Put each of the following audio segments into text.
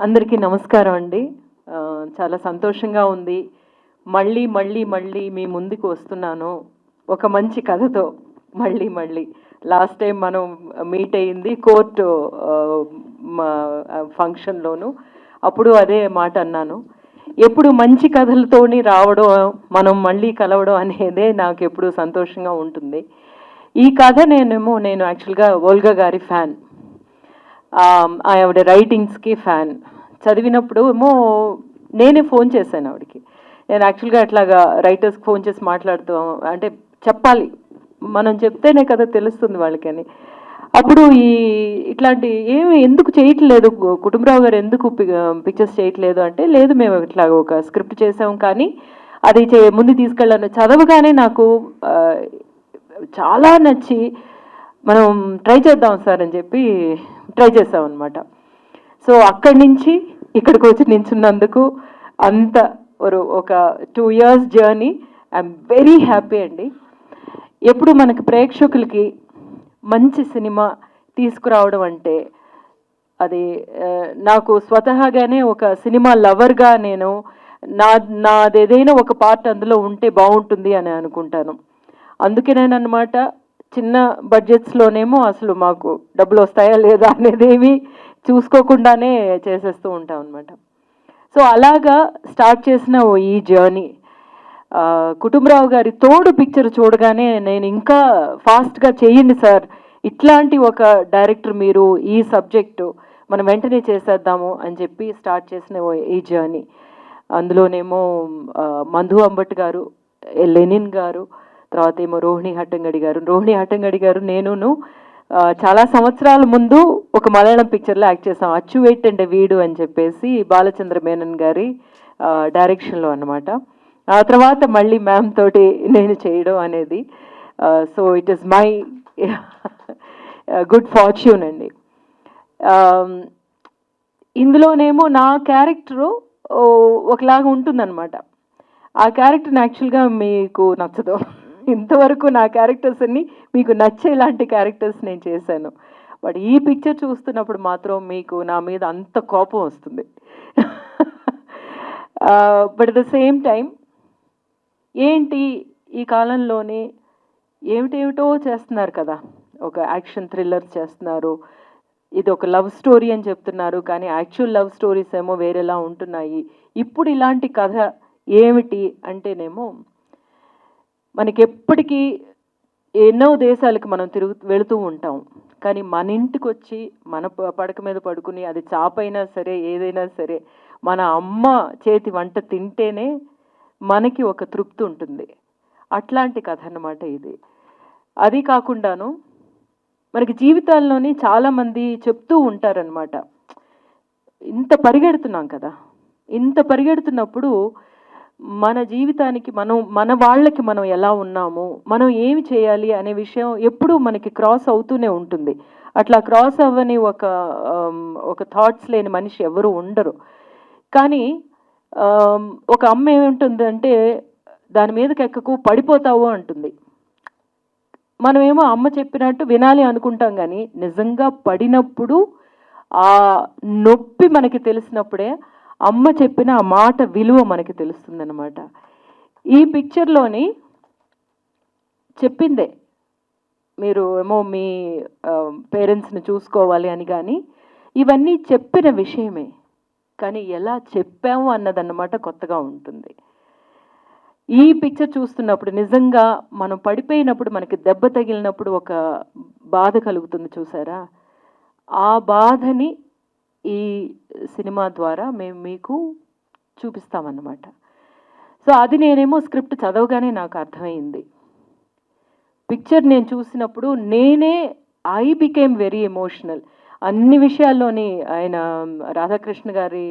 అందరికీ నమస్కారం అండి. చాలా సంతోషంగా ఉంది. మళ్ళీ మళ్ళీ మళ్ళీ మీ ముందుకు వస్తున్నాను. ఒక మంచి కథతో మళ్ళీ మళ్ళీ. లాస్ట్ టైం మనం మీట్ అయ్యింది కోర్టు ఫంక్షన్లోను. అప్పుడు అదే మాట అన్నాను. ఎప్పుడు మంచి కథలతోని రావడం మనం మళ్ళీ కలవడం అనేదే నాకు ఎప్పుడు సంతోషంగా ఉంటుంది. ఈ కథ నేనేమో నేను యాక్చువల్గా ఓల్గా గారి ఫ్యాన్. ఆవిడ రైటింగ్స్కి ఫ్యాన్ చదివినప్పుడు ఏమో నేనే ఫోన్ చేశాను ఆవిడకి. నేను యాక్చువల్గా అట్లాగా రైటర్స్కి ఫోన్ చేసి మాట్లాడుతూ అంటే చెప్పాలి. మనం చెప్తేనే కదా తెలుస్తుంది వాళ్ళకని. అప్పుడు ఈ ఇట్లాంటి ఏమి ఎందుకు చేయట్లేదు? కుటుంబరావు గారు ఎందుకు పిక్చర్స్ చేయట్లేదు అంటే లేదు మేము ఇట్లా ఒక స్క్రిప్ట్ చేసాం కానీ అది చే ముందు తీసుకెళ్ళాను. చదవగానే నాకు చాలా నచ్చి మనం ట్రై చేద్దాం సార్ అని చెప్పి ట్రై చేసామన్నమాట అనమాట సో అక్కడి నుంచి ఇక్కడికి వచ్చి నించున్నందుకు అంత ఒక ఒక two years journey I'm very happy అండి. ఎప్పుడు మనకి ప్రేక్షకులకి మంచి సినిమా తీసుకురావడం అంటే అది నాకు స్వతహాగానే ఒక సినిమా లవర్గా నేను నా నాదేదైనా ఒక పార్ట్ అందులో ఉంటే బాగుంటుంది అని అనుకుంటాను. అందుకేనేనమాట చిన్న బడ్జెట్స్లోనేమో అసలు మాకు డబ్బులు వస్తాయా లేదా అనేది ఏమి చూసుకోకుండానే చేసేస్తూ ఉంటాం అనమాట సో అలాగా స్టార్ట్ చేసిన ఓ ఈ జర్నీ కుటుంబరావు గారి తోడు పిక్చర్ చూడగానే నేను ఇంకా ఫాస్ట్గా చేయండి సార్ ఇట్లాంటి ఒక డైరెక్టర్ మీరు ఈ సబ్జెక్టు మనం వెంటనే చేసేద్దాము అని చెప్పి స్టార్ట్ చేసిన ఓ ఈ జర్నీ అందులోనేమో మంధు అంబట్ గారు ఎ లెనిన్ గారు తర్వాత ఏమో రోహిణి హట్టంగడి గారు. రోహిణి హట్టంగడి గారు నేనును చాలా సంవత్సరాల ముందు ఒక మలయాళం పిక్చర్లో యాక్ట్ చేసాం అచ్చు వెయిట్ వీడు అని చెప్పేసి బాలచంద్ర మేనన్ గారి డైరెక్షన్లో అనమాట ఆ తర్వాత మళ్ళీ మ్యామ్ తోటి నేను చేయడం అనేది so it is my good fortune అండి. ఇందులోనేమో నా క్యారెక్టరు ఒకలాగా ఉంటుందన్నమాట. ఆ క్యారెక్టర్ని యాక్చువల్గా మీకు నచ్చదు. ఇంతవరకు నా క్యారెక్టర్స్ అన్ని మీకు నచ్చేలాంటి క్యారెక్టర్స్ నేను చేశాను. బట్ ఈ పిక్చర్ చూస్తున్నప్పుడు మాత్రం మీకు నా మీద అంత కోపం వస్తుంది. But at the same time ఏంటి ఈ కాలంలోనే ఏమిటేమిటో చేస్తున్నారు కదా. ఒక యాక్షన్ థ్రిల్లర్ చేస్తున్నారు. ఇది ఒక లవ్ స్టోరీ అని చెప్తున్నారు. కానీ యాక్చువల్ లవ్ స్టోరీస్ ఏమో వేరేలా ఉంటున్నాయి. ఇప్పుడు ఇలాంటి కథ ఏమిటి అంటేనేమో మనకి ఎప్పటికీ ఎన్నో దేశాలకు మనం తిరుగు వెళుతూ ఉంటాం. కానీ మన ఇంటికి వచ్చి మన పడక మీద పడుకుని అది చాపైనా సరే ఏదైనా సరే మన అమ్మ చేతి వంట తింటేనే మనకి ఒక తృప్తి ఉంటుంది. అట్లాంటి కథ అన్నమాట ఇది. అది కాకుండాను మనకి జీవితాల్లోని చాలామంది చెప్తూ ఉంటారనమాట ఇంత పరిగెడుతున్నాం కదా. ఇంత పరిగెడుతున్నప్పుడు మన జీవితానికి మనం మన వాళ్ళకి మనం ఎలా ఉన్నాము మనం ఏమి చేయాలి అనే విషయం ఎప్పుడూ మనకి క్రాస్ అవుతూనే ఉంటుంది. అట్లా క్రాస్ అవ్వని ఒక ఒక థాట్స్ లేని మనిషి ఎవరు ఉండరు. కానీ ఒక అమ్మ ఏముంటుందంటే దాని మీదకి ఎక్కకు పడిపోతావు అంటుంది. మనమేమో అమ్మ చెప్పినట్టు వినాలి అనుకుంటాం కానీ నిజంగా పడినప్పుడు ఆ నొప్పి మనకి తెలిసినప్పుడే అమ్మ చెప్పిన ఆ మాట విలువ మనకి తెలుస్తుందన్నమాట. ఈ పిక్చర్లోని చెప్పిందే మీరు ఏమో మీ పేరెంట్స్ని చూసుకోవాలి అని కానీ ఇవన్నీ చెప్పిన విషయమే. కానీ ఎలా చెప్పాము అన్నదన్నమాట కొత్తగా ఉంటుంది. ఈ పిక్చర్ చూస్తున్నప్పుడు నిజంగా మనం పడిపోయినప్పుడు మనకి దెబ్బ తగిలినప్పుడు ఒక బాధ కలుగుతుంది చూసారా? ఆ బాధని ఈ సినిమా ద్వారా మేము మీకు చూపిస్తామన్నమాట. సో అది నేనేమో స్క్రిప్ట్ చదవగానే నాకు అర్థమైంది. పిక్చర్ నేను చూసినప్పుడు నేనే ఐ బికేమ్ వెరీ ఎమోషనల్ అన్ని విషయాల్లోని ఆయన రాధాకృష్ణ గారి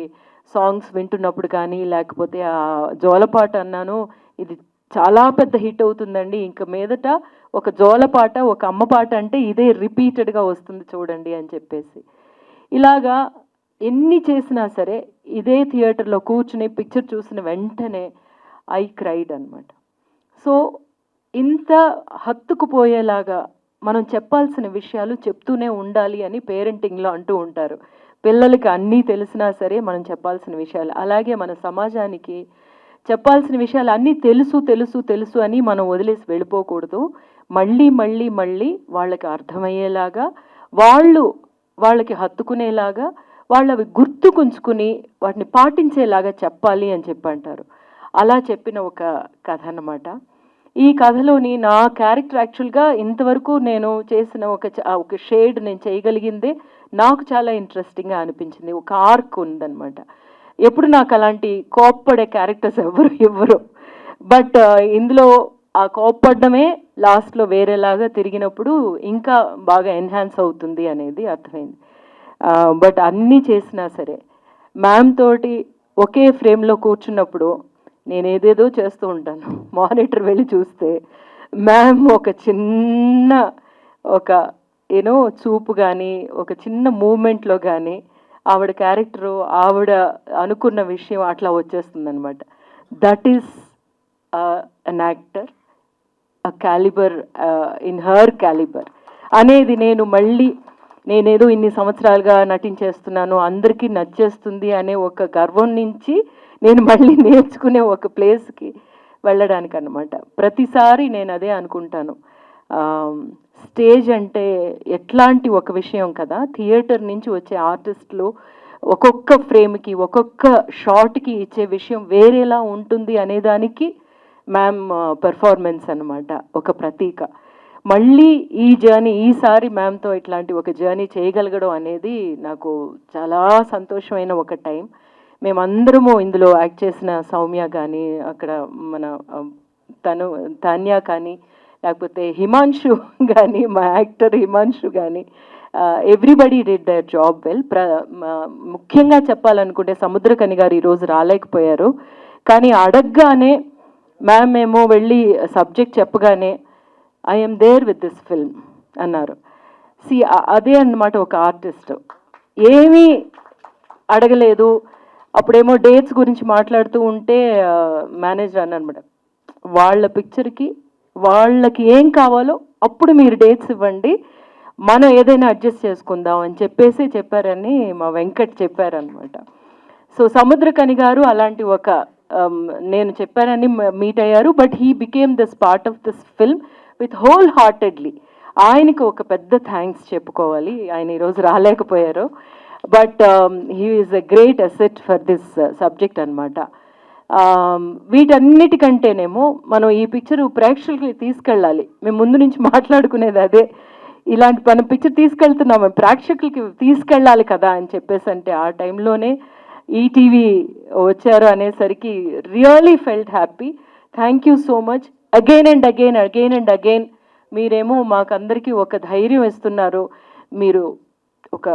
సాంగ్స్ వింటున్నప్పుడు కానీ లేకపోతే ఆ జోలపాట అన్నాను ఇది చాలా పెద్ద హిట్ అవుతుందండి. ఇంక మీదట ఒక జోలపాట ఒక అమ్మ పాట అంటే ఇదే రిపీటెడ్గా వస్తుంది చూడండి అని చెప్పేసి. ఇలాగా ఎన్ని చేసినా సరే ఇదే థియేటర్లో కూర్చుని పిక్చర్ చూసిన వెంటనే ఐ క్రైడ్ అనమాట సో ఇంత హత్తుకుపోయేలాగా మనం చెప్పాల్సిన విషయాలు చెప్తూనే ఉండాలి అని పేరెంటింగ్లో అంటూ ఉంటారు. పిల్లలకి అన్నీ తెలిసినా సరే మనం చెప్పాల్సిన విషయాలు. అలాగే మన సమాజానికి చెప్పాల్సిన విషయాలు అన్నీ తెలుసు తెలుసు తెలుసు అని మనం వదిలేసి వెళ్ళిపోకూడదు. మళ్ళీ మళ్ళీ మళ్ళీ వాళ్ళకి అర్థమయ్యేలాగా వాళ్ళు వాళ్ళకి హత్తుకునేలాగా వాళ్ళవి గుర్తుకుంచుకుని వాటిని పాటించేలాగా చెప్పాలి అని చెప్పి అంటారు. అలా చెప్పిన ఒక కథ అన్నమాట. ఈ కథలోని నా క్యారెక్టర్ యాక్చువల్గా ఇంతవరకు నేను చేసిన ఒక ఒక షేడ్ నేను చేయగలిగిందే నాకు చాలా ఇంట్రెస్టింగ్గా అనిపించింది. ఒక ఆర్క్ ఉందన్నమాట. ఎప్పుడు నాకు అలాంటి కోప్పడే క్యారెక్టర్స్ ఎవరు ఇవ్వరు. బట్ ఇందులో ఆ కోప్పడమే లాస్ట్లో వేరేలాగా తిరిగినప్పుడు ఇంకా బాగా ఎన్హాన్స్ అవుతుంది అనేది అర్థమైంది. బట్ అన్నీ చేసినా సరే మ్యామ్ తోటి ఒకే ఫ్రేమ్లో కూర్చున్నప్పుడు నేను ఏదేదో చేస్తూ ఉంటాను. మానిటర్ వెళ్ళి చూస్తే మ్యామ్ ఒక చిన్న ఒక ఏనో చూపు కానీ ఒక చిన్న మూమెంట్లో కానీ ఆవిడ క్యారెక్టరు ఆవిడ అనుకున్న విషయం అట్లా వచ్చేస్తుంది అనమాట that is an actor a calibre in her calibre అనేది నేను మళ్ళీ నేనేదో ఇన్ని సంవత్సరాలుగా నటించేస్తున్నాను అందరికీ నచ్చేస్తుంది అనే ఒక గర్వం నుంచి నేను మళ్ళీ నేర్చుకునే ఒక ప్లేస్కి వెళ్ళడానికి అనమాట ప్రతిసారి నేను అదే అనుకుంటాను. స్టేజ్ అంటే ఎట్లాంటి ఒక విషయం కదా థియేటర్ నుంచి వచ్చే ఆర్టిస్టులు ఒక్కొక్క ఫ్రేమ్కి ఒక్కొక్క షార్ట్కి ఇచ్చే విషయం వేరేలా ఉంటుంది అనేదానికి మ్యామ్ పెర్ఫార్మెన్స్ అనమాట ఒక ప్రతీక. మళ్ళీ ఈ జర్నీ ఈసారి మ్యామ్తో ఇట్లాంటి ఒక జర్నీ చేయగలగడం అనేది నాకు చాలా సంతోషమైన ఒక టైం మేమందరము ఇందులో యాక్ట్ చేసిన సౌమ్య కానీ అక్కడ మన తను తాన్య కానీ లేకపోతే హిమాంశు కానీ మా యాక్టర్ హిమాంశు కానీ everybody did their job well ప్ర ముఖ్యంగా చెప్పాలనుకుంటే సముద్రకని గారు ఈరోజు రాలేకపోయారు. కానీ అడగగానే మ్యామ్ మేము వెళ్ళి సబ్జెక్ట్ చెప్పగానే I'm there with this film అన్నారు. సి అదే అన్నమాట ఒక ఆర్టిస్ట్ ఏమీ అడగలేదు. అప్పుడేమో డేట్స్ గురించి మాట్లాడుతూ ఉంటే మేనేజర్ అన్నమాట వాళ్ళ పిక్చర్కి వాళ్ళకి ఏం కావాలో అప్పుడు మీరు డేట్స్ ఇవ్వండి. మనం ఏదైనా అడ్జస్ట్ చేసుకుందాం అని చెప్పేసి చెప్పారని మా వెంకట్ చెప్పారనమాట సో సముద్రకని గారు అలాంటి ఒక Um, నేను చెప్పానని మీట్ అయ్యారు but he became this part of this film with whole heartedly ఆయనకు ఒక పెద్ద థ్యాంక్స్ చెప్పుకోవాలి. ఆయన ఈరోజు రాలేకపోయారు. But he is a great asset for this subject అనమాట వీటన్నిటికంటేనేమో మనం ఈ పిక్చర్ ప్రేక్షకులకి తీసుకెళ్ళాలి. మేము ముందు నుంచి మాట్లాడుకునేది అదే. ఇలాంటి మనం పిక్చర్ తీసుకెళ్తున్నాము ప్రేక్షకులకి తీసుకెళ్ళాలి కదా అని చెప్పేసి అంటే ఆ టైంలోనే ఈటీవీ వచ్చారు అనేసరికి really felt happy thank you so much again and again again and again మీరేమో మాకందరికీ ఒక ధైర్యం ఇస్తున్నారు. మీరు ఒక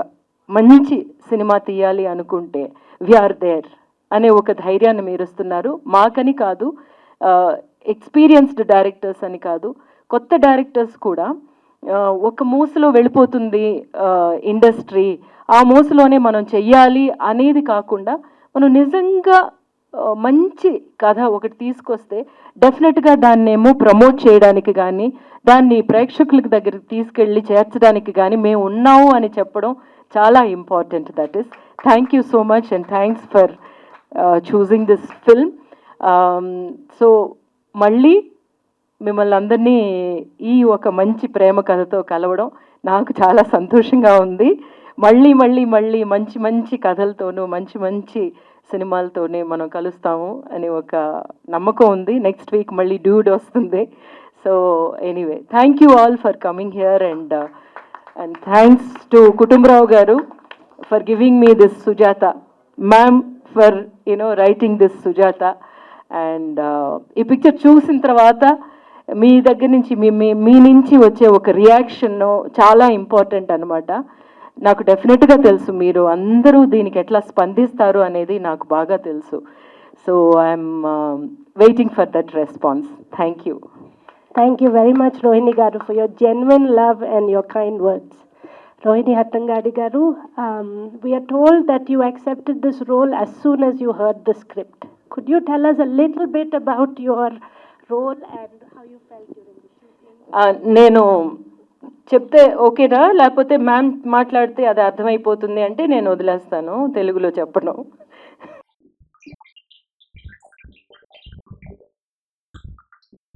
మంచి సినిమా తీయాలి అనుకుంటే వీఆర్ దేర్ అనే ఒక ధైర్యాన్ని మీరు ఇస్తున్నారు మాకని కాదు ఎక్స్పీరియన్స్డ్ డైరెక్టర్స్ అని కాదు కొత్త డైరెక్టర్స్ కూడా ఒక మూసలో వెళ్ళిపోతుంది ఇండస్ట్రీ ఆ మూసలోనే మనం చెయ్యాలి అనేది కాకుండా మనం నిజంగా మంచి కథ ఒకటి తీసుకొస్తే డెఫినెట్గా దాన్నేమో ప్రమోట్ చేయడానికి కానీ దాన్ని ప్రేక్షకులకి దగ్గరికి తీసుకెళ్ళి చేర్చడానికి కానీ మేము ఉన్నాము అని చెప్పడం చాలా important that is thank you so much and thanks for choosing this film so మళ్ళీ మిమ్మల్ని అందరినీ ఈ ఒక మంచి ప్రేమ కథతో కలవడం నాకు చాలా సంతోషంగా ఉంది. మళ్ళీ మళ్ళీ మళ్ళీ మంచి మంచి కథలతోనూ మంచి మంచి సినిమాలతోనే మనం కలుస్తాము అని ఒక నమ్మకం ఉంది. నెక్స్ట్ వీక్ మళ్ళీ డ్యూడ్ వస్తుంది. So anyway thank you all for coming here and and thanks to Kutumbarao garu for giving me this Sujatha ma'am for you know writing this Sujatha and ఈ పిక్చర్ చూసిన తర్వాత మీ దగ్గర నుంచి మీ మీ నుంచి వచ్చే ఒక రియాక్షన్ను చాలా ఇంపార్టెంట్ అనమాట నాకు డెఫినెట్గా తెలుసు మీరు అందరూ దీనికి ఎట్లా స్పందిస్తారు అనేది నాకు బాగా తెలుసు. So I'm waiting for that response thank you thank you very much Rohini garu for your genuine love and your kind words Rohini Hattangadi garu we are told that you accepted this role as soon as you heard the script could you tell us a little bit about your role and నేను చెప్తే ఓకేనా? లేకపోతే ma'am మాట్లాడితే అది అర్థమైపోతుంది అంటే నేను వదిలేస్తాను తెలుగులో చెప్పడం